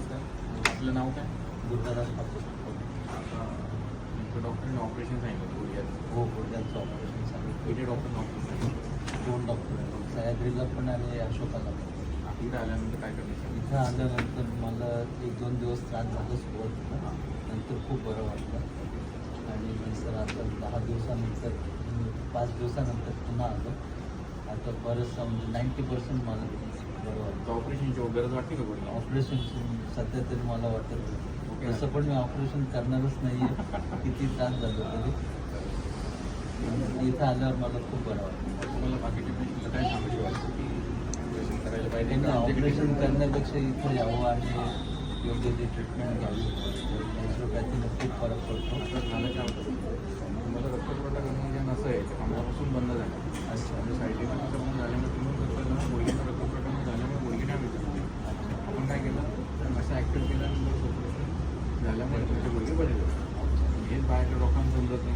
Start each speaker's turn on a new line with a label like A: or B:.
A: नमस्कार. आपलं नाव काय? आता तुमचं डॉक्टरने ऑपरेशन सांगितलं गुडघ्याचं.
B: हो गुरुदासचं ऑपरेशन सांगितलं.
A: किती डॉक्टर ऑपरेशन सांगितलं
B: दोन डॉक्टर सह्याद्रीला पण आणि अशोकाला पण.
A: इकडे आल्यानंतर काय करायचं
B: इथं आल्यानंतर मला एक दोन दिवस त्रास झाला सुरुवातीला. नंतर खूप बरं वाटलं. आणि नंतर आता दहा दिवसानंतर पाच दिवसानंतर पुन्हा आलो. आता बरंचसं म्हणजे नाईंटी पर्सेंट मला
A: ऑपरेशनची गरज वाटते का गुडघ्याला
B: ऑपरेशन सध्या तरी मला वाटत. तसं पण मी ऑपरेशन करणारच नाही आहे किती त्रास झाला तरी. इथं आल्यावर मला खूप बरं वाटतं.
A: तुम्हाला बाकीच्या पेशंटला काय सांगायची वाटतं की ऑपरेशन करायला पाहिजे
B: त्यांनी
A: का? आमच्याकडे
B: ऑपरेशन करण्यापेक्षा इथं यावं आणि योग्य ती ट्रीटमेंट घ्यावी. नॅचरोपॅथीनं खूप फरक पडतो.
A: झाल्यामुळे तुमचे गुडघे बरे झाले हेच बाहेरच्या लोकांना समजत